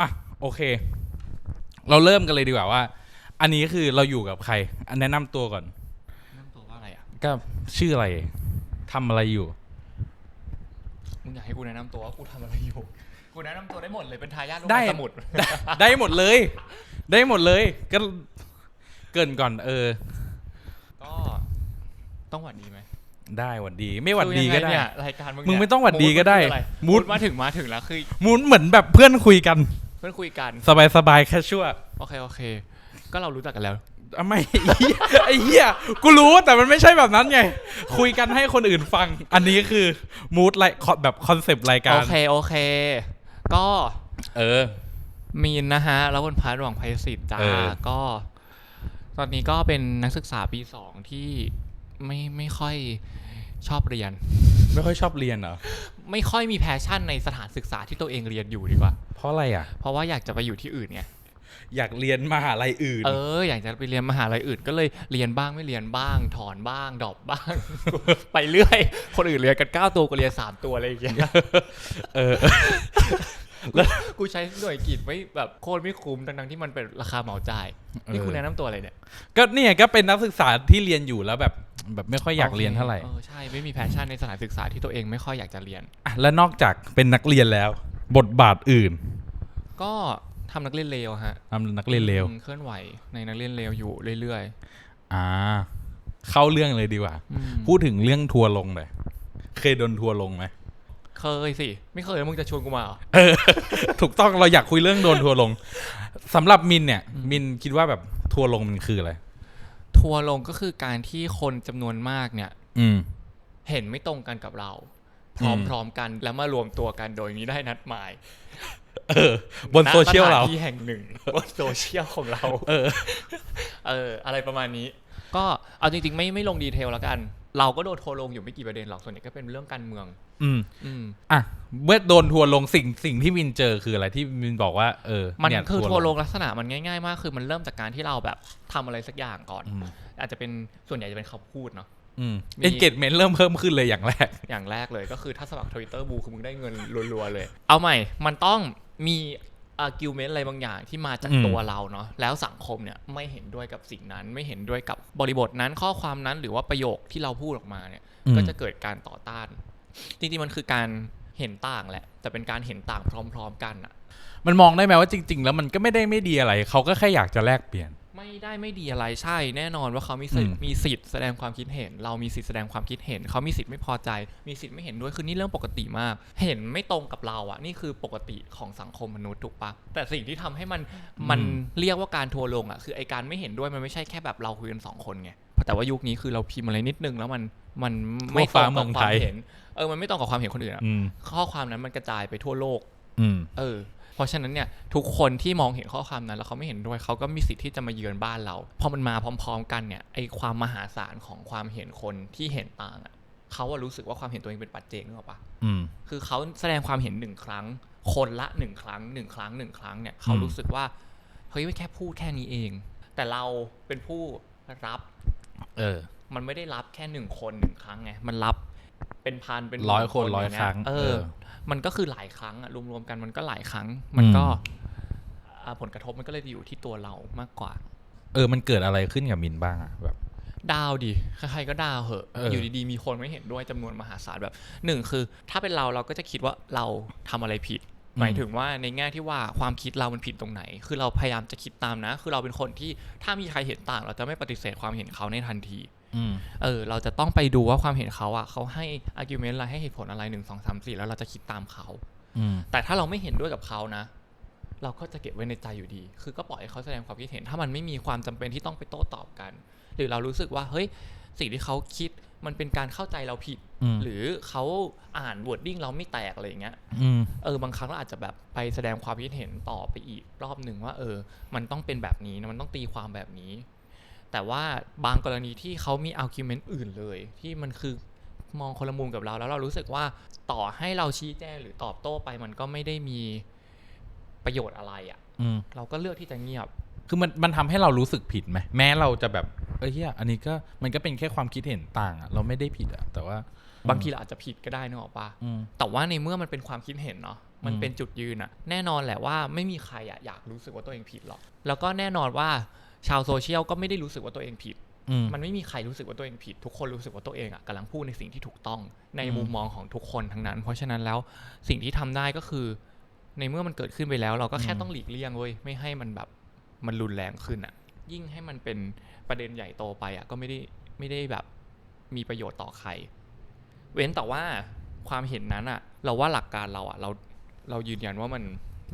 อะโอเค เราเริ่มกันเลยดีกว่าว่า อันนี้คือเราอยู่กับใคร อันแนะนำตัวก่อน นั่นตัวว่าอะไรอะ ก็ชื่ออะไรทำอะไรอยู่ มึงอยากให้กูแนะนำตัวว่ากูทำอะไรอยู่ กูแนะนำตัวได้หมดเลยเป็นทายาทโลกได้ สมุด ได้หมดเลย ได้หมดเลยก็เกรินก่อนเออ ก็ต้องหวัดดีไหมได้หวัดดี ไม่หวัดดีก็ได้คือยังงเนี่ยรายการมึงมึงเนี่ยไม่ต้องหวัดดีก็ได้ มูมูดดมาถึงมาถึงแล้วคือ มูนเหมือนแบบเพื่อนคุยกัน เพื่อนคุยกันสบายสบายแค่ชั่วโอเคโอเค ก็เรารู้จักกันแล้วอะไม่ไอ้เหี้ยกูรู้แต่มันไม่ใช่แบบนั้นไง คุยกันให้คนอื่นฟัง อันนี้คือมูดไลแบบคอนเซปต์รายกาโอรเคโอเค ก็ เออ มีนนะฮะ แล้วบนพาร์ทหวังไพศิษย์จ้าเออก็ ตอนนี้ก็เป็นนักศึกษาปีสองที่ไม่ไม่ค่อยชอบเรียน ไม่ค่อยชอบเรียนเหรอ ไม่ค่อยมีแพชชั่นในสถานศึกษาที่ตัวเองเรียนอยู่ดีกว่า เพราะอะไรอะ เพราะว่าอยากจะไปอยู่ที่อื่นไงอยากเรียนมหาลัยอื่น เออ อยากจะไปเรียนมหาลัยอื่น ก็เลยเรียนบ้างไม่เรียนบ้าง ถอนบ้างดรอปบ้าง ไปเรื่อย คนอื่นเรียนกันเก้าตัวกูเรียนสามตัวอะไรอย่างเงี้ยเออกูใช้หน่วยกิจไม่แบบโคตรไม่คุ้มทั้งๆที่มันเป็นราคาเหมาจ่ายนี่เออคุณแนะนำตัวอะไรเนี่ย ก็เนี่ยก็เป็นนักศึกษาที่เรียนอยู่แล้วแบบ แบบไม่ค่อยอยากเรียนเท่าไหร่เออใช่ ไม่มีแพชชั่นในสถานศึกษาที่ตัวเองไม่ค่อยอยากจะเรียน อะแล้วนอกจากเป็นนักเรียนแล้ว บทบาทอื่นก็ทำนักเรียนเลวฮะทำนักเรียนเลวอืมเคลื่อนไหวในนักเรียนเลวอยู่เรื่อยอ่า เข้าเรื่องเลยดีกว่า ๆอืมพูดถึงเรื่องทัวร์ลงเลยเคยโดนทัวร์ลงไหมเคยสิ ไม่เคยแล้วมึงจะชวนกูมาเหรอเออถูกต้องเราอยากคุยเรื่องโดนทัวร์ลงสำหรับมินเนี่ย มินคิดว่าแบบทัวร์ลงมันคืออะไร ทัวร์ลงก็คือการที่คนจำนวนมากเนี่ย อืมเห็นไม่ตรงกันกับเราพอืมร้อมๆกันแล้วมารวมตัวกันโดยมีได้นัดหมายเออบนโซเชียลเราณสถนที่แห่งหนึ่งบนโซเชียลของเรา เออ เออ อะไรประมาณนี้ ก็เอาจริงๆ ไม่ไม่ลงดีเทลแล้วกัน เราก็โดนทัวร์ลงอยู่ไม่กี่ประเด็นหรอกส่วนใหญ่ก็เป็นเรื่องการเมือง อืมอืมอะเมื่อโดนทัวร์ลงสิ่งสิ่งที่มินเจอคืออะไรที่มินบอกว่าเออมันเยคือทัวร์ลงลักษณะมันง่ายๆมาก คือมันเริ่มจากการที่เราแบบทำอะไรสักอย่างก่อนอืมอาจจะเป็นส่วนใหญ่จะเป็นคำพูดเนาะอืมมีเอนเกจเมนต์เริ่มเพิ่มขึ้นเลยอย่างแรก อย่างแรกเลยก็คือถ้าสมัครทวิตเตอร์บูคือมึงได้เงินรัวๆเลย เอาใหม่ มันต้องมี อาร์กิวเมนต์อะไรบางอย่างที่มาจากอืมตัวเราเนาะแล้วสังคมเนี่ยไม่เห็นด้วยกับสิ่งนั้น ไม่เห็นด้วยกับบริบทนั้นข้อความนั้นหรือว่าประโยคที่เราพูดออกมาเนี่ย ก็จะเกิดการต่อต้าน จริงๆมันคือการเห็นต่างแหละ แต่เป็นการเห็นต่างพร้อม ๆ กันอะมันมองได้ไหมว่าจริง ๆ แล้วมันก็ไม่ได้ไม่ดีอะไร เขาก็แค่อยากจะแลกเปลี่ยน ไม่ได้ไม่ดีอะไรใช่ แน่นอนว่าเขามีสิทธิ์อืมมีสิทธิ์แสดงความคิดเห็น เรามีสิทธิ์แสดงความคิดเห็น เขามีสิทธิ์ไม่พอใจ มีสิทธิ์ไม่เห็นด้วยคือนี่เรื่องปกติมาก เห็นไม่ตรงกับเราอะนี่คือปกติของสังคมมนุษย์ถูกปะแต่สิ่งที่ทำให้มันมันเรียกว่าการทัวร์ลงอะคือไอการไม่เห็นด้วยมันไม่ใช่แค่แบบเราคุยกันสองคนไงแต่ว่ายุคนี้คือเราพิมพ์อะไรนิดนึงแล้วมันมันไม่ตรงกับความเห็น เออมันไม่ตรงกับความเห็นคนอื่นอะอืมข้อความนั้นมันกระจายไปทั่วโลกอืมเออ เพราะฉะนั้นเนี่ยทุกคนที่มองเห็นข้อความนั้น แล้วเขาไม่เห็นด้วยเขาก็มีสิทธิ์ที่จะมาเยือนบ้านเราพอมันมาพร้อม ๆ กันเนี่ยไอความมหาศาลของความเห็นคนที่เห็นต่างอะเขาอะรู้สึกว่าความเห็นตัวเองเป็นปัจเจกนึกออกปะอืมคือเขาแสดงความเห็นหนึ่งครั้ง คนละหนึ่งครั้งหนึ่งครั้งหนึ่งครั้งเนี่ยเขาอืมรู้สึกว่าเฮ้ยไม่แค่พูดแค่นี้เอง แต่เราเป็นผู้รับ เออ มันไม่ได้รับแค่หนึ่งคนหนึ่งครั้งไง มันรับ เป็นพันเป็นหมื่ร้อยคนร้อยางเงี้ครั้งเอเอออ มันก็คือหลายครั้งอะรวมๆกันมันก็หลายครั้ง มันก็อืมอ่าผลกระทบมันก็เลยอยู่ที่ตัวเรามากกว่า เออ มันเกิดอะไรขึ้นกับมินบ้างอะแบบดาวดิ ใครๆก็ดาวเหอะเออออยู่ดีๆ มีคนไม่เห็นด้วยจำนวนมหาศาลแบบหนึ่งคือ ถ้าเป็นเราเราก็จะคิดว่าเราทำอะไรผิด หมายถึงว่าในแง่ที่ว่าความคิดเรามันผิดตรงไหน คือเราพยายามจะคิดตามนะ คือเราเป็นคนที่ถ้ามีใครเห็นต่าง เราจะไม่ปฏิเสธความเห็นเขาในทันทีอืม เออ เราจะต้องไปดูว่าความเห็นเขาอะเขาให้ argument อะไรให้เหตุผลอะไรหนึ่งสองสามสี่แล้วเราจะคิดตามเขาอืมแต่ถ้าเราไม่เห็นด้วยกับเขานะ เราก็จะเก็บไว้ในใจอยู่ดี คือก็ปล่อยให้เขาแสดงความคิดเห็น ถ้ามันไม่มีความจำเป็นที่ต้องไปโต้ตอบกัน หรือเรารู้สึกว่าเฮ้ยสิ่งที่เขาคิดมันเป็นการเข้าใจเราผิดอืมหรือเขาอ่าน wording เราไม่แตกอะไรอย่างเงี้ยอืมเออบางครั้งเราอาจจะแบบไปแสดงความคิดเห็นต่อไปอีกรอบหนึ่งว่า เออ มันต้องเป็นแบบนี้นะมันต้องตีความแบบนี้ แต่ว่าบางกรณีที่เขามี argument อื่นเลย ที่มันคือมองคนละมุมกับเรา แล้วเรารู้สึกว่าต่อให้เราชี้แจงหรือตอบโต้ไปมันก็ไม่ได้มีประโยชน์อะไรอะ่ะอืมเราก็เลือกที่จะเงียบ คือมันมันทำให้เรารู้สึกผิดไหมแม้เราจะแบบเอ้ยเฮียอันนี้ก็มันก็เป็นแค่ความคิดเห็นต่างอะเราไม่ได้ผิดอะแต่ว่าบางทีเราอาจจะผิดก็ได้นึกออกปะอืมแต่ว่าในเมื่อมันเป็นความคิดเห็นเนาะมันอืมเป็นจุดยืนอะแน่นอนแหละว่าไม่มีใครอะอยากรู้สึกว่าตัวเองผิดหรอก แล้วก็แน่นอนว่า ชาวโซเชียลก็ไม่ได้รู้สึกว่าตัวเองผิดอืมมันไม่มีใครรู้สึกว่าตัวเองผิด ทุกคนรู้สึกว่าตัวเองอะกำลังพูดในสิ่งที่ถูกต้องในอืมมุมมองของทุกคนทั้งนั้น เพราะฉะนั้นแล้วสิ่งที่ทำได้ก็คือ ในเมื่อมันเกิดขึ้นไปแล้ว เราก็แค่ต้องหลีกเลี่ยงเว้ยไม่ให้มันแบบมันรุนแรงขึ้นอะยิ่งให้มันเป็นประเด็นใหญ่โตไปอะก็ไม่ได้ไม่ได้แบบมีประโยชน์ต่อใคร เว้นแต่ว่าความเห็นนั้นอะเราว่าหลักการเราอะเราเรายืนยันว่ามัน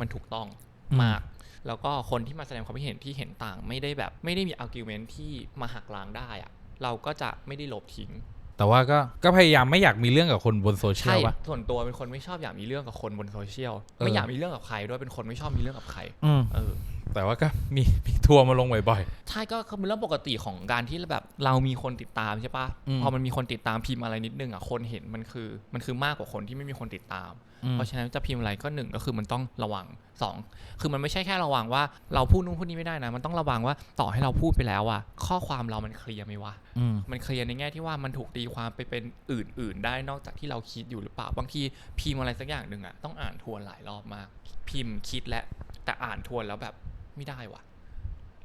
มันถูกต้องอื มมาก แล้วก็คนที่มาแสดงความคิดเห็นที่เห็นต่าง ไม่ได้แบบไม่ได้มีอาร์กิวเมนต์ที่มาหักล้างได้อะเราก็จะไม่ได้ลบทิ้งแต่ว่าก็ก็พยายามไม่อยากมีเรื่องกับคนบนโซเชียใช่ลปะส่วนตัวเป็นคนไม่ชอบอยากมีเรื่องกับคนบนโซเชียลเออไม่อยากมีเรื่องกับใครด้วยเป็นคนไม่ชอบมีเรื่องกับใครอืมเออแต่ว่าก็มีมีทัวร์มาลงบ่อยใช่ก็คือเป็นเรื่องปกติของการที่แบบเรามีคนติดตามใช่ปะอืมพอมันมีคนติดตามพิมพ์อะไรนิดนึงอะคนเห็นมันคือมันคือมากกว่าคนที่ไม่มีคนติดตามๆอืมเพราะฉะนั้นจะพิมพ์อะไรก็หนึ่งก็คือมันต้องระวังสองคือมันไม่ใช่แค่ระวังว่าเราพูดนู่นพูดนี่ไม่ได้นะ มันต้องระวังว่าต่อให้เราพูดไปแล้วอะข้อความเรามันเคลียร์ไหมวะอืมมันเคลียร์ในแง่ที่ว่ามันถูกตีความไปเป็นอื่น ๆ ได้นอกจากที่เราคิดอยู่หรือเปล่าบางทีพิมพ์อะไรสักอย่างหนึ่งอะต้องอ่านทวนหลายรอบมาก พิมพ์คิดและแต่อ่านทวนแล้วแบบ ไม่ได้วะ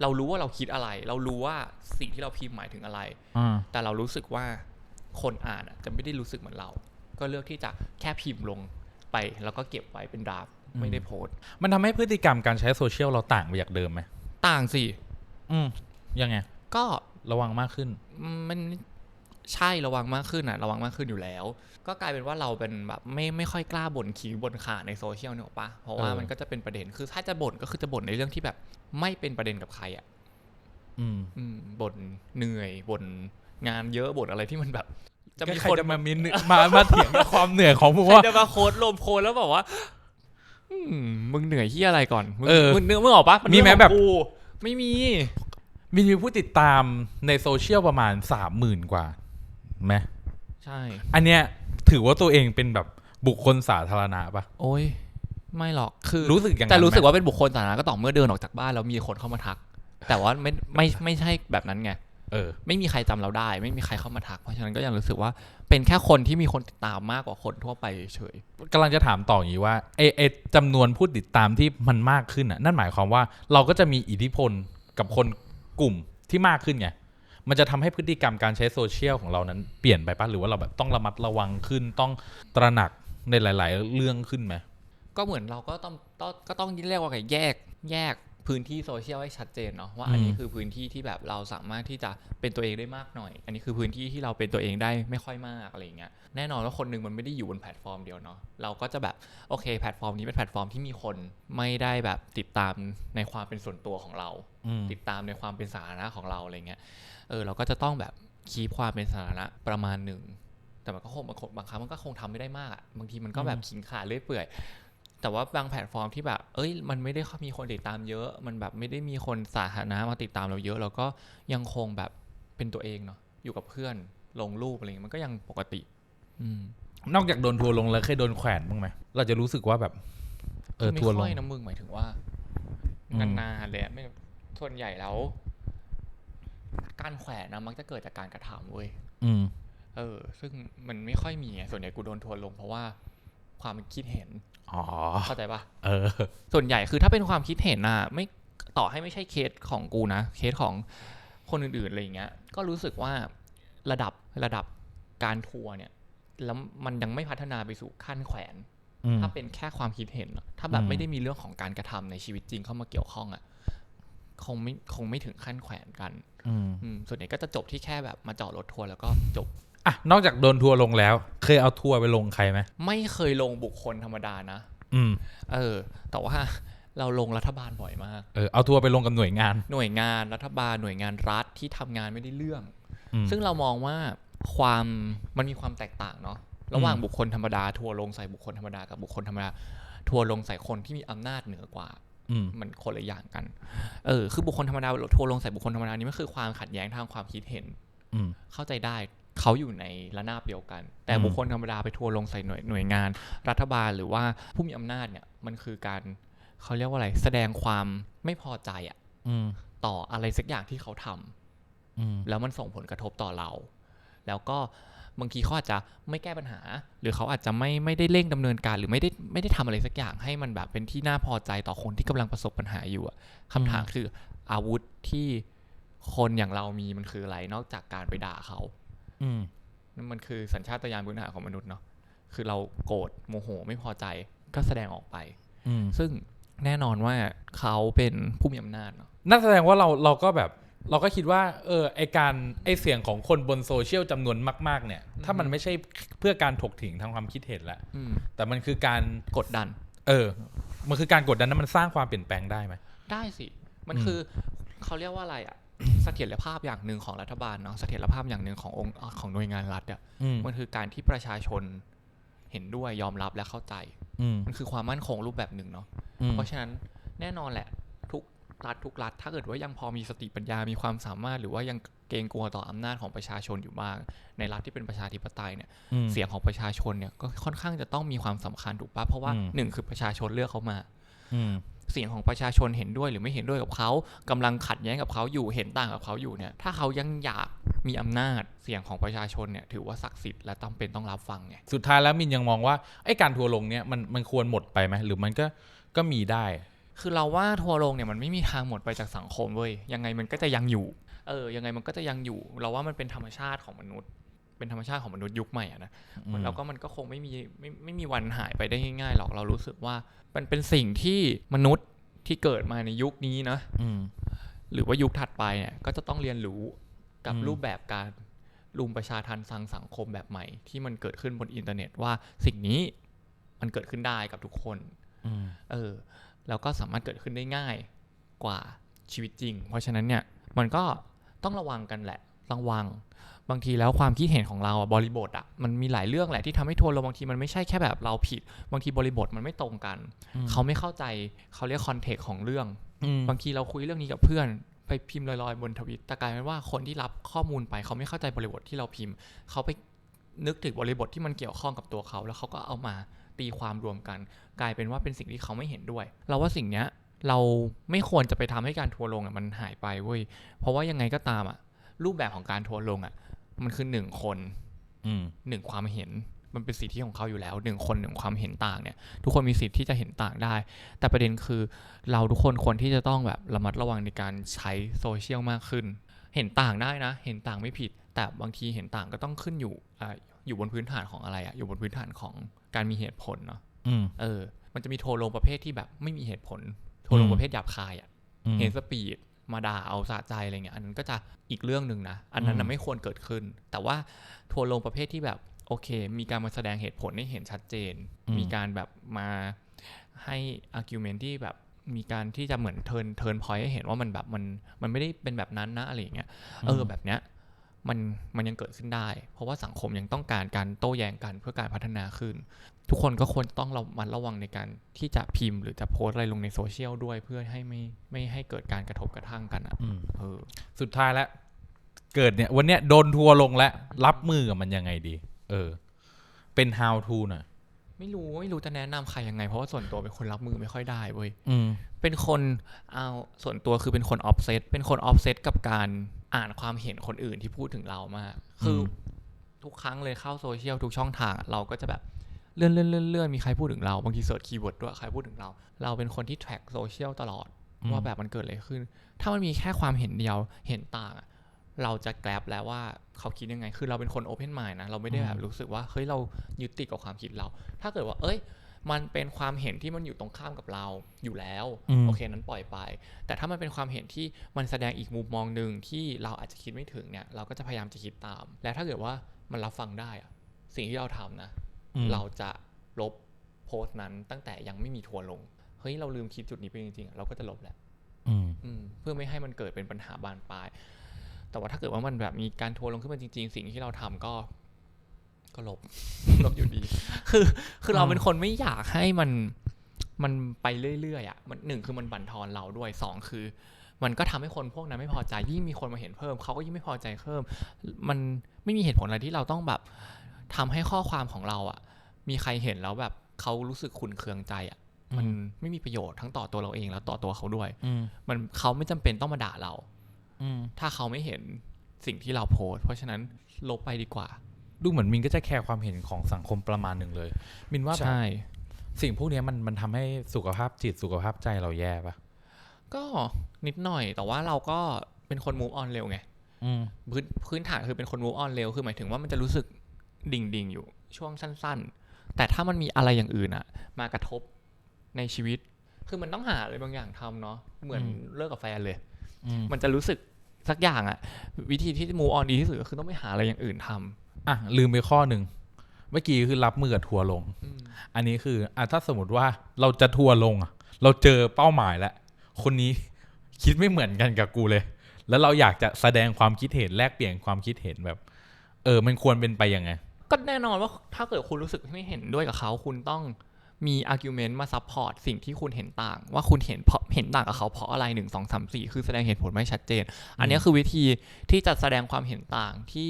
เรารู้ว่าเราคิดอะไร เรารู้ว่าสิ่งที่เราพิมพ์หมายถึงอะไรอ่าแต่เรารู้สึกว่าคนอ่านอะจะไม่ได้รู้สึกเหมือนเรา ก็เลือกที่จะแค่พิมพ์ลงไป แล้วก็เก็บไว้เป็นดราฟต์ไม่ได้โพสต์มันทำให้พฤติกรรมการใช้โซเชียลเราต่างไปจากเดิมไหมต่างสิ อืมยังไง ก็ระวังมากขึ้น มัน ใช่ระวังมากขึ้นอะระวังมากขึ้นอยู่แล้ว ก็กลายเป็นว่าเราเป็นแบบไม่ไม่ค่อยกล้าบ่นคิ้วบ่นขาในโซเชียลเนี่ยหรอกปะเพราะว่าเออมันก็จะเป็นประเด็นคือถ้าจะบ่นก็คือจะบ่นในเรื่องที่แบบไม่เป็นประเด็นกับใครอะอืมอืมบ่นเหนื่อยบ่นงานเยอะบ่นอะไรที่มันแบบ จะมีใครคนจะมามีเนื้อมามาเถียงกับความเหนื่อยของผมใครว่าจะมาโค้ดลมโค้ดแล้วบอกว่าอืมมึงเหนื่อยที่อะไรก่อนมึงเออมึงเนื้อมึงออกปะนมีไหมเรื่องของแบบกูไม่มีมีมีผู้ติดตามในโซเชียลประมาณสามหมื่นกว่า ไหมใช่ อันเนี้ยถือว่าตัวเองเป็นแบบบุคคลสาธารณะปะโอ้ย ไม่หรอกคือรู้สึกอย่างนั้นแต่รู้สึกไหมว่าเป็นบุคคลสาธารณะก็ต่อเมื่อเดินออกจากบ้านแล้วมีคนเข้ามาทัก แต่ว่าไม่ไม่ไม่ใช่แบบนั้นไงเออไม่มีใครจำเราได้ ไม่มีใครเข้ามาทัก เพราะฉะนั้นก็ยังรู้สึกว่าเป็นแค่คนที่มีคนติดตามมากกว่าคนทั่วไปเฉยกำลังจะถามต่ออย่างนี้ว่าเอเอจำนวนผู้ติดตามที่มันมากขึ้นอะนั่นหมายความว่าเราก็จะมีอิทธิพลกับคนกลุ่มที่มากขึ้นไง มันจะทำให้พฤติกรรมการใช้โซเชียลของเรานั้นเปลี่ยนไปปะหรือว่าเราแบบต้องระมัดระวังขึ้นต้องตระหนักในหลาย ๆ เรื่องขึ้นไหมก็เหมือนเราก็ต้องต้องก็ต้องเรียกว่าไงแยกแยก พื้นที่โซเชียลให้ชัดเจนเนาะว่าอันนี้อืมคือพื้นที่ที่แบบเราสามารถที่จะเป็นตัวเองได้มากหน่อย อันนี้คือพื้นที่ที่เราเป็นตัวเองได้ไม่ค่อยมากอะไรอย่างเงี้ยแน่นอนว่าคนหนึ่งมันไม่ได้อยู่บนแพลตฟอร์มเดียวเนาะเราก็จะแบบโอเค แพลตฟอร์มนี้เป็นแพลตฟอร์มที่มีคนไม่ได้แบบติดตามในความเป็นส่วนตัวของเราอืมติดตามในความเป็นสาธารณะของเราอะไรเงี้ยเออเราก็จะต้องแบบคีปความเป็นสาธารณะประมาณหนึ่งแต่มันก็คงบางคนบางครั้งมันก็คงทำไม่ได้มากอะบางทีมันก็แบบอืมขิงขาเลื่อยเปื่อย แต่ว่าบางแพลตฟอร์มที่แบบ เอ้ย มันไม่ได้มีคนติดตามเยอะ มันแบบไม่ได้มีคนสาธารณะมาติดตามเราเยอะ เราก็ยังคงแบบเป็นตัวเองเนาะ อยู่กับเพื่อน ลงรูปอะไรเงี้ย มันก็ยังปกติ อืม นอกจากโดนทัวร์ลงแล้วเคยโดนแขวนบ้างไหม เราจะรู้สึกว่าแบบ เออไม่ทัวร์ลค่งอยนะมึงหมายถึงว่าอืมนานๆเลยอะไม่ ส่วนใหญ่แล้ว การแขวนนะมักจะเกิดจากการกระทำเว้ย อืม เออ ซึ่งมันไม่ค่อยมีไงส่วนใหญ่กูโดนทัวร์ลงเพราะว่า ความคิดเห็นอ๋อเข้าใจปะเออ ส่วนใหญ่คือถ้าเป็นความคิดเห็นน่ะ ไม่ต่อให้ไม่ใช่เคสของกูนะ เคสของคนอื่นๆอะไรอย่างเงี้ย ก็รู้สึกว่าระดับระดับการทัวร์เนี่ย แล้วมันยังไม่พัฒนาไปสู่ขั้นแขวนอืมถ้าเป็นแค่ความคิดเห็นอะถ้าแบบอืมไม่ได้มีเรื่องของการกระทำในชีวิตจริงเข้ามาเกี่ยวข้องอะคงไม่คงไม่ถึงขั้นแขวนกันอืมอืมส่วนใหญ่ก็จะจบที่แค่แบบมาจอดรถทัวร์แล้วก็จบ อะนอกจากโดนทัวร์ลงแล้ว เคยเอาทัวร์ไปลงใครไหมไม่เคยลงบุคคลธรรมดานะ อืม เออ แต่ว่าเราลงรัฐบาลบ่อยมาก เออเอาทัวร์ไปลงกับหน่วยงาน หน่วยงานรัฐบาลหน่วยงานรัฐที่ทำงานไม่ได้เรื่อง อืม ซึ่งเรามองว่าความมันมีความแตกต่างเนาะระหว่างอืมบุคคลธรรมดาทัวร์ลงใส่บุคคลธรรมดากับบุคคลธรรมดาทัวร์ลงใส่คนที่มีอำนาจเหนือกว่า อืม มันคนละอย่างกัน เออ คือบุคคลธรรมดาทัวร์ลงใส่บุคคลธรรมดานี่มันคือความขัดแย้งทางความคิดเห็น อืม เข้าใจได้ เขาอยู่ในระนาบเดียวกัน แต่อืมบุคคลธรรมดาไปทัวร์ลงใส่หน่วยหน่วยงาน รัฐบาลหรือว่าผู้มีอำนาจเนี่ยมันคือการเขาเรียกว่าอะไร แสดงความไม่พอใจอะอืมต่ออะไรสักอย่างที่เขาทำอืมแล้วมันส่งผลกระทบต่อเรา แล้วก็บางทีเขาอาจจะไม่แก้ปัญหา หรือเขาอาจจะไม่ไม่ได้เร่งดำเนินการ หรือไม่ได้ไม่ได้ทำอะไรสักอย่างให้มันแบบเป็นที่น่าพอใจต่อคนที่กำลังประสบปัญหาอยู่อะคำถามคืออาวุธที่คนอย่างเรามีมันคืออะไรนอกจากการไปด่าเขาอืม นั่นมันคือสัญชาตญาณพื้นฐานของมนุษย์เนาะคือเราโกรธโมโหไม่พอใจก็แสดงออกไปอืมซึ่งแน่นอนว่าเขาเป็นผู้มีอำนาจเนาะนั่นแสดงว่าเราเราก็แบบเราก็คิดว่าเออไอการไอเสียงของคนบนโซเชียลจำนวนมาก ๆ เนี่ย ถ้ามันไม่ใช่เพื่อการถกถิงทางความคิดเห็นละอืมแต่มันคือการกดดัน เออ มันคือการกดดันนั้นมันสร้างความเปลี่ยนแปลงได้ไหมได้สิ มันอืมคือเขาเรียกว่าอะไรอะ เสถียรภาพอย่างหนึ่งของรัฐบาลเนาะเสถียรภาพอย่างหนึ่งขององค์ของหน่วยงานรัฐอะอืมมันคือการที่ประชาชนเห็นด้วยยอมรับและเข้าใจอืมมันคือความมั่นคงรูปแบบหนึ่งเนาะอืมเพราะฉะนั้นแน่นอนแหละ ทุกรัฐทุกรัฐ ถ้าเกิดว่ายังพอมีสติปัญญา มีความสามารถ หรือว่ายังเกรงกลัวต่ออำนาจของประชาชนอยู่บ้างในรัฐที่เป็นประชาธิปไตยเนี่ยอืมเสียงของประชาชนเนี่ยก็ค่อนข้างจะต้องมีความสำคัญถูกปะเพราะว่าอืมหนึ่งคือประชาชนเลือกเขามาอืม เสียงของประชาชนเห็นด้วยหรือไม่เห็นด้วยกับเขากำลังขัดแย้งกับเขาอยู่เห็นต่างกับเขาอยู่เนี่ยถ้าเขายังอยากมีอำนาจเสียงของประชาชนเนี่ยถือว่าศักดิ์สิทธิ์และต้องเป็นต้องรับฟังไงสุดท้ายแล้วมินยังมองว่าไอ้การทัวร์ลงเนี่ยมันมันควรหมดไปไหมหรือมันก็ก็มีได้ คือเราว่าทัวร์ลงเนี่ยมันไม่มีทางหมดไปจากสังคมเว้ยยังไงมันก็จะยังอยู่เออยังไงมันก็จะยังอยู่ เราว่ามันเป็นธรรมชาติของมนุษย์ เป็นธรรมชาติของมนุษย์ยุคใหม่อะนะอืมแล้วก็มันก็คงไม่มีไม่ไม่มีวันหายไปได้ง่ายๆหรอกเรารู้สึกว่า มันเป็นสิ่งที่มนุษย์ที่เกิดมาในยุคนี้นะอืมหรือว่ายุคถัดไปเนี่ยก็จะต้องเรียนรู้กับอืมรูปแบบการรุมประชาทันสังสังคมแบบใหม่ ที่มันเกิดขึ้นบนอินเทอร์เน็ตว่าสิ่งนี้มันเกิดขึ้นได้กับทุกคนอืมเออแล้วก็สามารถเกิดขึ้นได้ง่ายกว่าชีวิตจริง เพราะฉะนั้นเนี่ยมันก็ต้องระวังกันแหละระวัง บางทีแล้วความคิดเห็นของเราอะบริบทอะมันมีหลายเรื่องแหละที่ทำให้ทัวร์ลงบางทีมันไม่ใช่แค่แบบเราผิด บางทีบริบทมันไม่ตรงกัน เขาไม่เข้าใจเขาเรียกคอนเทกต์ของเรื่องอืมบางทีเราคุยเรื่องนี้กับเพื่อนไปพิมพ์ลอยๆบนทวิตแต่กลายเป็นว่าคนที่รับข้อมูลไปเขาไม่เข้าใจบริบทที่เราพิมพ์ เขาไปนึกถึงบริบทที่มันเกี่ยวข้องกับตัวเขา แล้วเขาก็เอามาตีความรวมกัน กลายเป็นว่าเป็นสิ่งที่เขาไม่เห็นด้วย เราว่าสิ่งเนี้ยเราไม่ควรจะไปทำให้การทัวร์ลงอะมันหายไปเว้ยเพราะว่ายังไงก็ตามอะรูปแบบของการทัวร์ลงอะ มันคือหนึ่งคนอืมหนึ่งความเห็นมันเป็นสิทธิของเขาอยู่แล้วหนึ่งคนหนึ่งความเห็นต่างเนี่ย ทุกคนมีสิทธิ์ที่จะเห็นต่างได้ แต่ประเด็นคือเราทุกคนควรที่จะต้องแบบระมัดระวังในการใช้โซเชียลมากขึ้น เห็นต่างได้นะ เห็นต่างไม่ผิด แต่บางทีเห็นต่างก็ต้องขึ้นอยู่อ่าอยู่บนพื้นฐานของอะไรอะอยู่บนพื้นฐานของการมีเหตุผลเนาะอืมเออ มันจะมีโทรลงประเภทที่แบบไม่มีเหตุผล โทรลงอืมประเภทหยาบคายอะอืมเห็นสปีด มาด่าเอาสะใจอะไรเงี้ยอันนั้นก็จะอีกเรื่องหนึ่งนะ อันนั้นอืนะมไม่ควรเกิดขึ้น แต่ว่าทัวร์ลงประเภทที่แบบโอเค มีการมาแสดงเหตุผลให้เห็นชัดเจน มีการแบบมาให้อาร์กิวเมนที่แบบมีการที่จะเหมือนเทิร์นเทิร์นพอยให้เห็นว่ามันแบบมันมันไม่ได้เป็นแบบนั้นนะอะไรอย่างเงี้ยเออแบบเนี้ย มันมันยังเกิดขึ้นได้ เพราะว่าสังคมยังต้องการการโต้แย้งกันเพื่อการพัฒนาขึ้น ทุกคนก็ควรต้องระมัดระวังในการที่จะพิมพ์ หรือจะโพสต์อะไรลงในโซเชียลด้วยเพื่อให้ไม่ไม่ให้เกิดการกระทบกระทั่งกันอะอืมเออสุดท้ายแล้วเกิดเนี่ย วันเนี้ยโดนทัวร์ลงแล้ว รับมือกับมันยังไงดี เออ เป็น how to หน่อยไม่รู้ไม่รู้จะแนะนำใครยังไง เพราะว่าส่วนตัวเป็นคนรับมือไม่ค่อยได้เว้ยอืมเป็นคนเอาส่วนตัวคือเป็นคนออฟเซตเป็นคนออฟเซตกับการ อ่านความเห็นคนอื่นที่พูดถึงเรามาก คืออมทุกครั้งเลยเข้าโซเชียลทุกช่องทางอะเราก็จะแบบเลื่อนเลื่อนเลื่อนเลื่อนมีใครพูดถึงเรา บางทีเสิร์ชคีย์เวิร์ดด้วยใครพูดถึงเรา เราเป็นคนที่แทร็กโซเชียลตลอดว่าแบบมันเกิดอะไรขึ้น ถ้ามันมีแค่ความเห็นเดียวเห็นต่างอะเราจะแกลบแล้วว่าเขาคิดยังไง คือเราเป็นคนโอเพน mind นะ เราไม่ได้แบบรู้สึกว่า เฮ้ย เรายึดติดกับความคิดเรา ถ้าเกิดว่า เอ้ย มันเป็นความเห็นที่มันอยู่ตรงข้ามกับเราอยู่แล้วอืมโอเคนั้นปล่อยไป แต่ถ้ามันเป็นความเห็นที่มันแสดงอีกมุมมองหนึ่งที่เราอาจจะคิดไม่ถึงเนี่ยเราก็จะพยายามจะคิดตาม และถ้าเกิดว่ามันรับฟังได้อะสิ่งที่เราทำนะอืมเราจะลบโพสต์นั้นตั้งแต่ยังไม่มีทัวร์ลงเฮ้ยเราลืมคิดจุดนี้ไปจริงๆอะเราก็จะลบแหละอืมอืมเพื่อไม่ให้มันเกิดเป็นปัญหาบานปลาย แต่ว่าถ้าเกิดว่ามันแบบมีการทัวร์ลงขึ้นมาจริง ๆ สิ่งที่เราทำก็ ก็ลบลบอยู่ดี คือคือเราอ่าเป็นคนไม่อยากให้มันมันไปเรื่อยๆอะมันหนึ่งคือมันบั่นทอนเราด้วยสองคือ มันก็ทำให้คนพวกนั้นไม่พอใจ ยิ่งมีคนมาเห็นเพิ่มเขาก็ยิ่งไม่พอใจเพิ่ม มันไม่มีเหตุผลอะไรที่เราต้องแบบทำให้ข้อความของเราอะ มีใครเห็นแล้วแบบเขารู้สึกขุนเคืองใจอะมันไม่มีประโยชน์ทั้งต่อตัวเราเองแล้วต่อตัวเขาด้วยอืมมันเขาไม่จำเป็นต้องมาด่าเราอืมถ้าเขาไม่เห็นสิ่งที่เราโพสต์เพราะฉะนั้นลบไปดีกว่า ดูเหมือนมินก็จะแคร์ความเห็นของสังคมประมาณหนึ่งเลย มินว่าแบบใช่สิ่งพวกเนี้ยมันมันทำให้สุขภาพจิตสุขภาพใจเราแย่ปะก็นิดหน่อย แต่ว่าเราก็เป็นคน move on เร็วไงอืมพื้นพื้นฐานคือเป็นคน move on เร็วคือหมายถึงว่ามันจะรู้สึกดิ่งดิ่งๆอยู่ช่วงสั้น ๆ แต่ถ้ามันมีอะไรอย่างอื่นอะมากระทบในชีวิต คือมันต้องหาอะไรบางอย่างทำเนาะเหมือนอืมเลิกกับแฟนเลยอืมมันจะรู้สึกสักอย่างอะวิธีที่ move on ดีที่สุดก็คือต้องไปหาอะไรอย่างอื่นทำ อะลืมไปข้อหนึ่งเมื่อกี้คือรับมือกับทัวร์ลงอืมอันนี้คืออะถ้าสมมติว่าเราจะทัวร์ลงอะเราเจอเป้าหมายแล้วคนนี้คิดไม่เหมือนกันกับกูเลย แล้วเราอยากจะแสดงความคิดเห็นแลกเปลี่ยนความคิดเห็นแบบ เออ มันควรเป็นไปยังไง ก็แน่นอนว่าถ้าเกิดคุณรู้สึกไม่เห็นด้วยกับเขาคุณต้องมีอาร์กิวเมนต์มาซัพพอร์ตสิ่งที่คุณเห็นต่าง ว่าคุณเห็นเพราะเห็นต่างกับเขาเพราะอะไรหนึ่งสองสามสี่คือแสดงเหตุผลไม่ชัดเจน อันนี้คือวิธีที่จะแสดงความเห็นต่างที่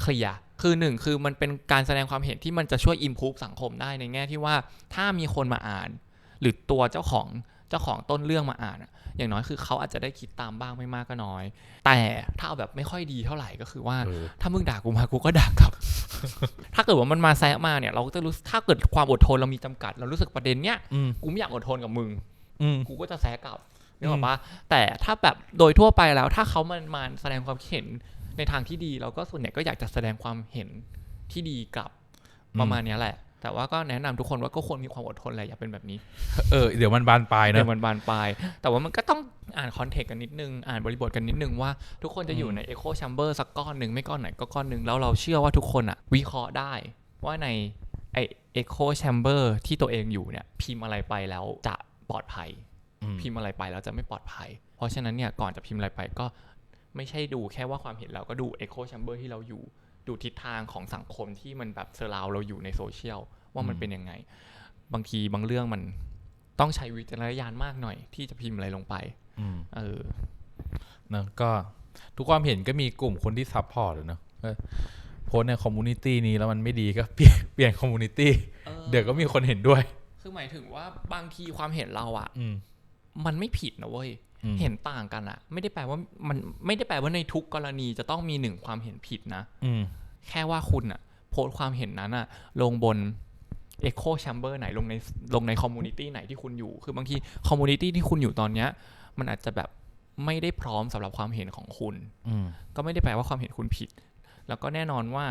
เคลียร์คือหนึ่งคือมันเป็นการแสดงความเห็นที่มันจะช่วยอิมพูฟสังคมได้ในแง่ที่ว่าถ้ามีคนมาอ่าน หรือตัวเจ้าของเจ้าของต้นเรื่องมาอ่านอะอย่างน้อยคือเขาอาจจะได้คิดตามบ้างไม่มากก็น้อย แต่ถ้าเอาแบบไม่ค่อยดีเท่าไหร่ก็คือว่าเออถ้ามึงด่ากูมากูก็ด่ากลับ ถ้าเกิดว่ามันมาแซะมาเนี่ย เราก็จะรู้ถ้าเกิดความอดทนเรามีจำกัด เรารู้สึกประเด็นเนี้ยอืมกูไม่อยากอดทนกับมึงอืมกูก็จะแซะกลับนึกออกปะแต่ถ้าแบบโดยทั่วไปแล้วถ้าเขามันมาแสดงความคิดเห็น ในทางที่ดีเราก็ส่วนใหญ่ก็อยากจะแสดงความเห็นที่ดีกลับอืมประมาณเนี้ยแหละ แต่ว่าก็แนะนำทุกคนว่าก็ควรมีความอดทนแหละอย่าเป็นแบบนี้ เออเดี๋ยวมันบานปลายเดี๋นะยวมันบานปลาย แต่ว่ามันก็ต้องอ่านคอนเทกต์กันนิดนึง อ่านบริบทกันนิดนึงว่าทุกคนจะอยู่อืมใน Echo Chamber สักก้อนหนึ่งไม่ก้อนไหนก็ก้อนหนึ่งแล้วเราเชื่อว่าทุกคนอะวิเคราะห์ได้ ว่าในไอ Echo Chamber ที่ตัวเองอยู่เนี่ย พิมพ์อะไรไปแล้วจะปลอดภัยอืมพิมพ์อะไรไปแล้วจะไม่ปลอดภัย เพราะฉะนั้นเนี่ยก่อนจะพิมพ์อะไรไปก็ ไม่ใช่ดูแค่ว่าความเห็นเราก็ดู Echo Chamber ที่เราอยู่ ดูทิศทางของสังคมที่มันแบบเซอร์ราวเราอยู่ในโซเชียลว่ามันอืมเป็นยังไง บางทีบางเรื่องมันต้องใช้วิจารณญาณมากหน่อย ที่จะพิมพ์อะไรลงไปอืมเออเนอะก็ทุกความเห็นก็มีกลุ่มคนที่ซัพพอร์ตเนอะเออโพสต์ในคอมมูนิตี้นี้แล้วมันไม่ดีก็เปลี่ยนเปลี่ยนคอมมูนิตี้เดี๋ยวก็มีคนเห็นด้วย คือหมายถึงว่าบางทีความเห็นเราอะอืมมันไม่ผิดนะเว้ยอืม เห็นต่างกันอะไม่ได้แปลว่ามันไม่ได้แปลว่าในทุกกรณีจะต้องมีหนึ่งความเห็นผิดนะอืมแค่ว่าคุณอะโพสต์ความเห็นนั้นอะลงบน Echo Chamber ไหนลงในลงในคอมมูนิตี้ไหนที่คุณอยู่ คือบางทีคอมมูนิตี้ที่คุณอยู่ตอนเนี้ย มันอาจจะแบบไม่ได้พร้อมสำหรับความเห็นของคุณอืมก็ไม่ได้แปลว่าความเห็นคุณผิด แล้วก็แน่นอนว่า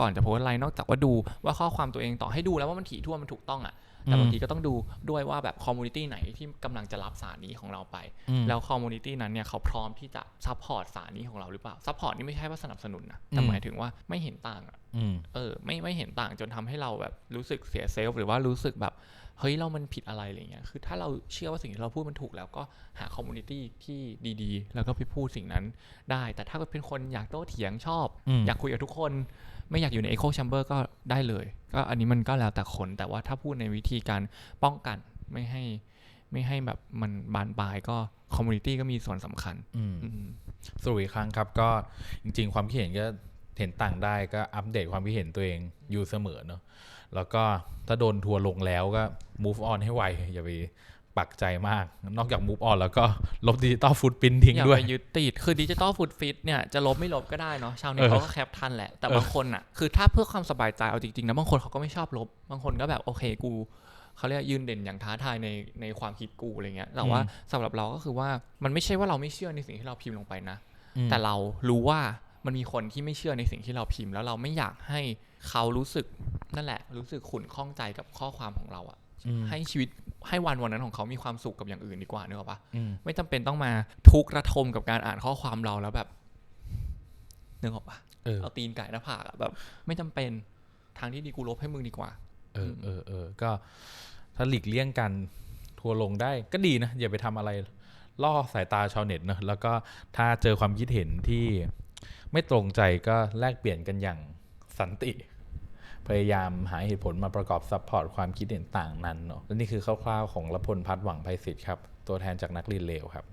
ก่อนจะโพสต์อะไรนอกจากว่าดูว่าข้อความตัวเองต่อให้ดูแล้วว่ามันถี่ถ้วนมันถูกต้องอะ แต่บางทีก็ต้องดูด้วยว่าแบบคอมมูนิตี้ไหนที่กำลังจะรับสารนี้ของเราไปอืมแล้วคอมมูนิตี้นั้นเนี่ยเขาพร้อมที่จะซัพพอร์ตสารนี้ของเราหรือเปล่าซัพพอร์ตนี่ไม่ใช่ว่าสนับสนุนนะแต่อืมหมายถึงว่าไม่เห็นต่างอะอืมเออไม่ไม่เห็นต่างจนทำให้เราแบบรู้สึกเสียเซลฟ์หรือว่ารู้สึกแบบเฮ้ยเรามันผิดอะไรอะไรเงี้ย คือถ้าเราเชื่อว่าสิ่งที่เราพูดมันถูกแล้วก็หาคอมมูนิตี้ที่ดีๆ แล้วก็ไปพูดสิ่งนั้นได้ แต่ถ้าเป็นคนอยากโต้เถียงชอบอืมอยากคุยกับทุกคน ไม่อยากอยู่ใน Echo Chamber ก็ ได้เลย ก็อันนี้มันก็แล้วแต่คนแต่ว่าถ้าพูดในวิธีการป้องกันไม่ให้ไม่ให้แบบมันบานปลายก็คอมมูนิตี้ก็มีส่วนสำคัญอืมอืมสรุปอีกครั้งครับก็จริง ๆ ความคิดเห็นก็เห็นต่างได้ก็อัปเดตความคิดเห็นตัวเองอยู่เสมอเนอะแล้วก็ถ้าโดนทัวร์ลงแล้วก็ move on ให้ไวอย่าไป ปักใจมาก นอกจาก move on แล้วก็ลบดิจิตอลฟุตปินทิ้งอย่าด้วยไปยึดติดคือดิจิตอลฟุตฟิตเนี่ยจะลบไม่ลบก็ได้เนาะชาวเน็ตเออเขาก็แคปทันแหละ แต่เออบางคนอะคือถ้าเพื่อความสบายใจเอาจริงๆนะบางคนเขาก็ไม่ชอบลบ บางคนก็แบบโอเคกูเขาเรียกยืนเด่นอย่างท้าทายในในความคิดกูอะไรเงี้ยแต่ว่าสำหรับเราก็คือว่ามันไม่ใช่ว่าเราไม่เชื่อในสิ่งที่เราพิมพ์ลงไปนะอืมแต่เรารู้ว่ามันมีคนที่ไม่เชื่อในสิ่งที่เราพิมพ์ แล้วเราไม่อยากให้เขารู้สึกนั่นแหละ รู้สึกขุ่นข้องใจกับข้อความของเราอะอืม ให้ชีวิตให้วันวันนั้นของเขามีความสุขกับอย่างอื่นดีกว่าเนกอะปะอืมไม่จำเป็นต้องมาทุกข์ระทมกับการอ่านข้อความเราแล้วแบบนึกออกปะเออเอาตีนไก่หน้าผากอะแบบ ไม่จำเป็นทางที่ดีกูลบให้มึงดีกว่า เออเออเออก็ถ้าหลีกเลี่ยงกันทัวร์ลงได้ก็ดีนะ อย่าไปทำอะไร ล่อสายตาชาวเน็ตเนอะแล้วก็ถ้าเจอความคิดเห็นที่ไม่ตรงใจก็แลกเปลี่ยนกันอย่างสันติ พยายามหาเหตุผลมาประกอบซัพพอร์ตความคิดเห็นต่างนั้นเนาะและนี่คือคร่าวๆของรพลพัฒน์หวังไพศิษฐ์ครับตัวแทนจากนักเรียนเลวครับ